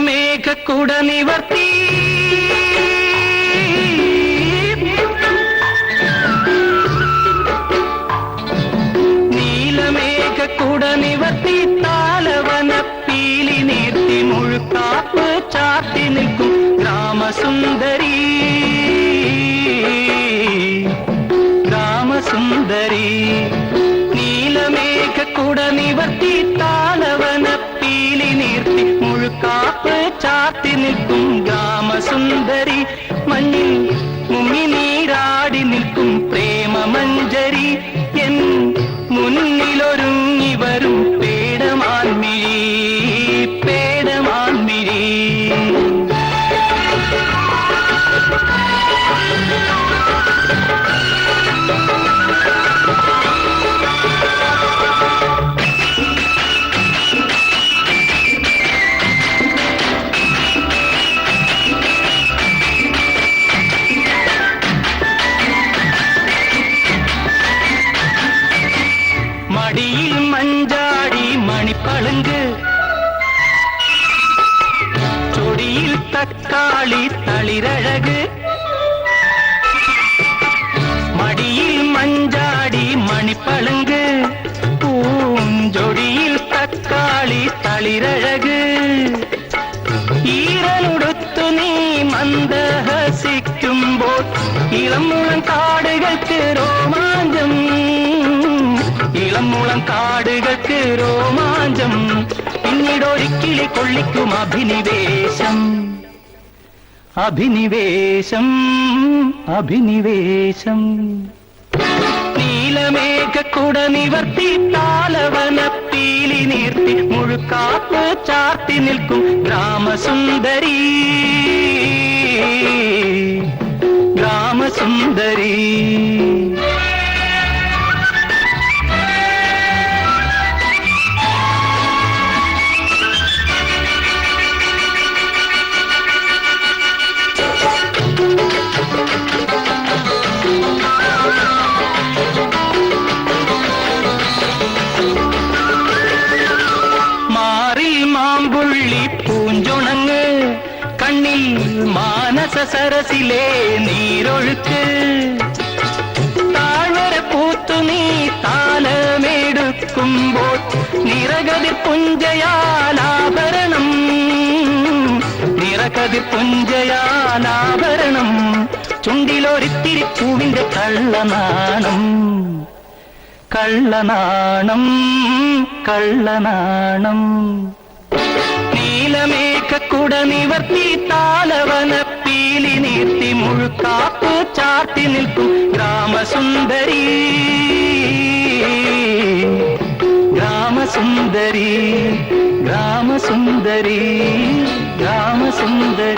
നീലമേഘക്കുട നിവർത്തി നീലമേഘക്കുട നിവർത്തി താലവന പീലി നീർത്തി മുഴുക്കാപ്പ് ചാത്തി നിൽക്കും ഗ്രാമസുന്ദരി ഗ്രാമസുന്ദരി നീലമേഘക്കുട നിവർത്തി താലവന പീലി का पे चाति तुम ग्राम सुंदरी। மடியில் மஞ்சாடி மணி பழங்கு கொடியில் தக்காளி தளிரழகு. மடியில் மஞ்சாடி மணி பழங்கு பூஞ்சொடியில் தக்காளி தளிரழகு. ஈரலுடுத்து நீ மந்த ஹசிக்கும் போல் இளமுழங்காடுகளுக்கு ரோமாஞ்சம். രോമാഞ്ചം മൂളം കാടുകൾക്ക് രോമാഞ്ചം. പിന്നീടൊരിക്കിളി കൊള്ളിക്കും അഭിനിവേശം. അഭിനിവേശം അഭിനിവേശം. നീലമേഘക്കുട നിവർത്തി താലവന പീലി നീർത്തി മുഴുക്കാപ്പ് ചാർത്തി നിൽക്കും ഗ്രാമസുന്ദരി. ഗ്രാമസുന്ദരി. കണ്ണിൽ മാനസ സരസിലെ നീരൊഴുക്ക്. താഴ്വര പൂത്തു നീ താലമെടുക്കുമ്പോൾ നിറകതിർ പുഞ്ചയാലാഭരണം. നിറകതിർ പുഞ്ചയാലാഭരണം. ചുണ്ടിലൊരിത്തിരി പൂവിന്റെ കള്ളനാണം. കള്ളനാണം കള്ളനാണം. നീലമേഘക്കുട നിവർത്തി താലവന പീലി നീർത്തി മുഴുക്കാപ്പ് ചാർത്തി നിൽക്കും ഗ്രാമസുന്ദരി. ഗ്രാമസുന്ദരി ഗ്രാമസുന്ദരി ഗ്രാമസുന്ദരി.